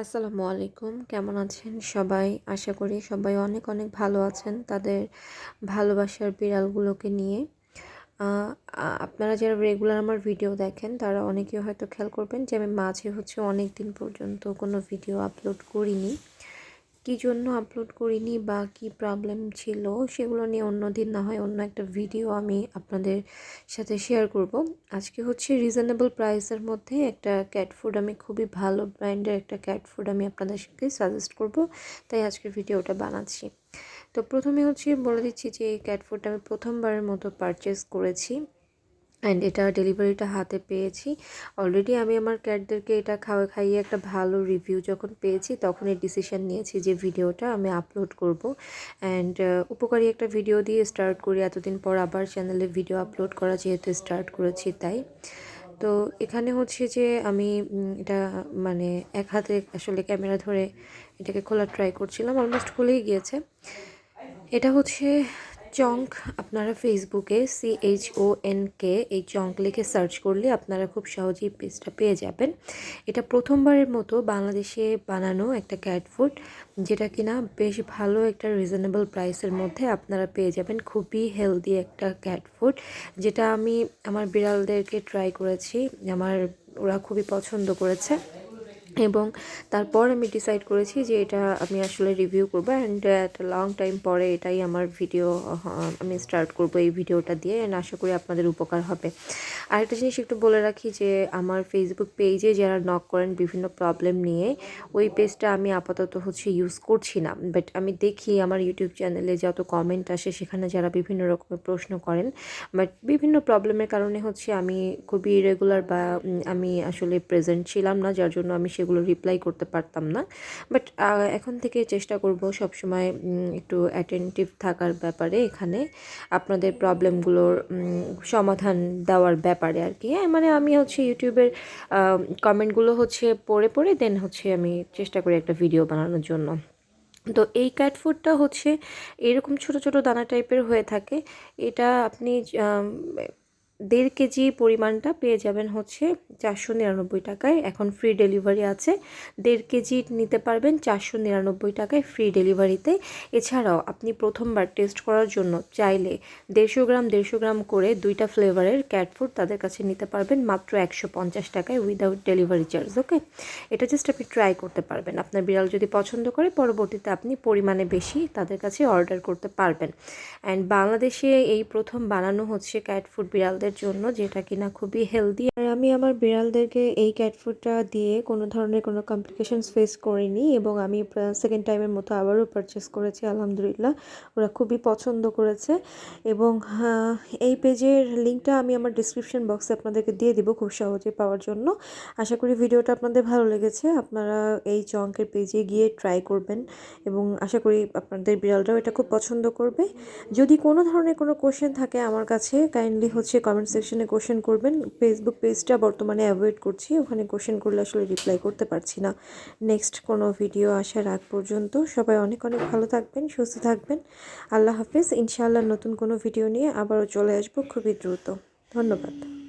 আসসালামু আলাইকুম। কেমন আছেন সবাই? আশা করি সবাই অনেক অনেক ভালো আছেন তাদের ভালোবাসার বিড়ালগুলোকে নিয়ে। আপনারা যারা রেগুলার আমার ভিডিও দেখেন, তারা অনেকেই হয়তো খেয়াল করবেন যে আমি মাঝে হচ্ছে অনেক দিন পর্যন্ত কোনো ভিডিও আপলোড করিনি। কী জন্য আপলোড করিনি বা কী প্রবলেম ছিল সেগুলো নিয়ে অন্য দিন না হয় অন্য একটা ভিডিও আমি আপনাদের সাথে শেয়ার করব। আজকে হচ্ছে রিজনেবল প্রাইসের মধ্যে একটা ক্যাট ফুড আমি খুবই ভালো ব্র্যান্ডের একটা ক্যাট ফুড আমি আপনাদেরকে সাজেস্ট করব, তাই আজকের ভিডিওটা বানাচ্ছি। তো প্রথমে হচ্ছে বলে দিচ্ছি যে এই ক্যাট ফুডটা আমি প্রথমবারের মতো পারচেস করেছি। অ্যান্ড এটা ডেলিভারিটা হাতে পেয়েছি। অলরেডি আমি আমার ক্যাটদেরকে এটা খাওয়া, খাইয়ে একটা ভালো রিভিউ যখন পেয়েছি, তখন এই ডিসিশন নিয়েছি যে ভিডিওটা আমি আপলোড করব। অ্যান্ড উপকারী একটা ভিডিও দিয়ে স্টার্ট করি। এতদিন পর আবার চ্যানেলে ভিডিও আপলোড করা যেহেতু স্টার্ট করেছি তাই। তো এখানে হচ্ছে যে আমি এটা মানে এক হাতে আসলে ক্যামেরা ধরে এটাকে খোলার ট্রাই করছিলাম অলমোস্ট খুলেই গিয়েছে। এটা হচ্ছে চঙ্ক আপনারা ফেসবুকে C H O N K এই চঙ্ক লিখে সার্চ করলে আপনারা খুব সহজেই পেজটা পেয়ে যাবেন। এটা প্রথমবারের মতো বাংলাদেশে বানানো একটা ক্যাট ফুড যেটা কিনা বেশ ভালো একটা রিজনেবল প্রাইসের মধ্যে আপনারা পেয়ে যাবেন। খুবই হেলদি একটা ক্যাট ফুড যেটা আমি আমার বিড়ালদেরকে ট্রাই করেছি, আমার, ওরা খুবই পছন্দ করেছে। এবং তারপর আমি ডিসাইড করেছি যে এটা আমি আসলে রিভিউ করব অ্যান্ড একটা লং টাইম পরে এটাই আমার ভিডিও আমি স্টার্ট করব এই ভিডিওটা দিয়ে অ্যান্ড আশা করি আপনাদের উপকার হবে। আরেকটা জিনিস একটু বলে রাখি যে আমার ফেসবুক পেজে যারা নক করেন বিভিন্ন প্রবলেম নিয়ে, ওই পেজটা আমি আপাতত হচ্ছে ইউজ করছি না। বাট আমি দেখি আমার ইউটিউব চ্যানেলে যত কমেন্ট আসে সেখানে যারা বিভিন্ন রকমের প্রশ্ন করেন বাট বিভিন্ন প্রবলেমের কারণে হচ্ছে আমি খুবই ইরেগুলার বা আমি আসলে প্রেজেন্ট ছিলাম না, যার জন্য আমি সেগুলো রিপ্লাই করতে পারতাম না। বাট এখন থেকে চেষ্টা করব সবসময় একটু অ্যাটেন্টিভ থাকার ব্যাপারে এখানে আপনাদের প্রবলেমগুলোর সমাধান দেওয়ার ব্যাপারে আর কি হ্যাঁ মানে আমি হচ্ছে ইউটিউবের কমেন্টগুলো হচ্ছে পড়ে পড়ে দেন হচ্ছে আমি চেষ্টা করি একটা ভিডিও বানানোর জন্য। তো এই ক্যাট ফুডটা হচ্ছে এরকম ছোট ছোট দানা টাইপের হয়ে থাকে। এটা আপনি দেড় কেজি পরিমাণটা পেয়ে যাবেন হচ্ছে চারশো নিরানব্বই টাকায়। এখন ফ্রি ডেলিভারি আছে। দেড় কেজি নিতে পারবেন চারশো নিরানব্বই টাকায় ফ্রি ডেলিভারিতে এছাড়াও আপনি প্রথমবার টেস্ট করার জন্য চাইলে দেড়শো গ্রাম দেড়শো গ্রাম করে দুইটা ফ্লেভারের ক্যাট ফুড তাদের কাছে নিতে পারবেন মাত্র একশো পঞ্চাশ টাকায় উইদাউট ডেলিভারি চার্জ ওকে এটা জাস্ট আপনি ট্রাই করতে পারবেন। আপনার বিড়াল যদি পছন্দ করে, পরবর্তীতে আপনি পরিমাণে বেশি তাদের কাছে অর্ডার করতে পারবেন। অ্যান্ড বাংলাদেশে এই প্রথম বানানো হচ্ছে ক্যাট ফুড বিড়ালদের জন্য, যেটা কিনা খুবই হেলদি আর আমি আমার বিড়ালদেরকে এই ক্যাট ফুডটা দিয়ে কোনো ধরনের কোনো কমপ্লিকেশনস ফেস করিনি এবং আমি সেকেন্ড টাইমের মতো আবারও পারচেস করেছি, আলহামদুলিল্লাহ। ওরা খুবই পছন্দ করেছে এবং এই পেজের লিঙ্কটা আমি আমার ডিসক্রিপশন বক্সে আপনাদেরকে দিয়ে দিব খুব সহজে পাওয়ার জন্য। আশা করি ভিডিওটা আপনাদের ভালো লেগেছে। আপনারা এই চঙ্কের পেজে গিয়ে ট্রাই করবেন এবং আশা করি আপনাদের বিড়ালরাও এটা খুব পছন্দ করবে। যদি কোনো ধরনের কোনো কোশ্চেন থাকে আমার কাছে কাইন্ডলি হচ্ছে কমেন্ট সেকশনে কোশ্চেন করবেন। ফেসবুক পেজটা বর্তমানে অ্যাভয়েড করছি, ওখানে কোশ্চেন করলে আসলে রিপ্লাই করতে পারছি না। নেক্সট কোনো ভিডিও আসার আগ পর্যন্ত সবাই অনেক অনেক ভালো থাকবেন, সুস্থ থাকবেন। আল্লাহ হাফিজ, ইনশাআল্লাহ নতুন কোনো ভিডিও নিয়ে আবারও চলে আসব খুবই দ্রুত। ধন্যবাদ।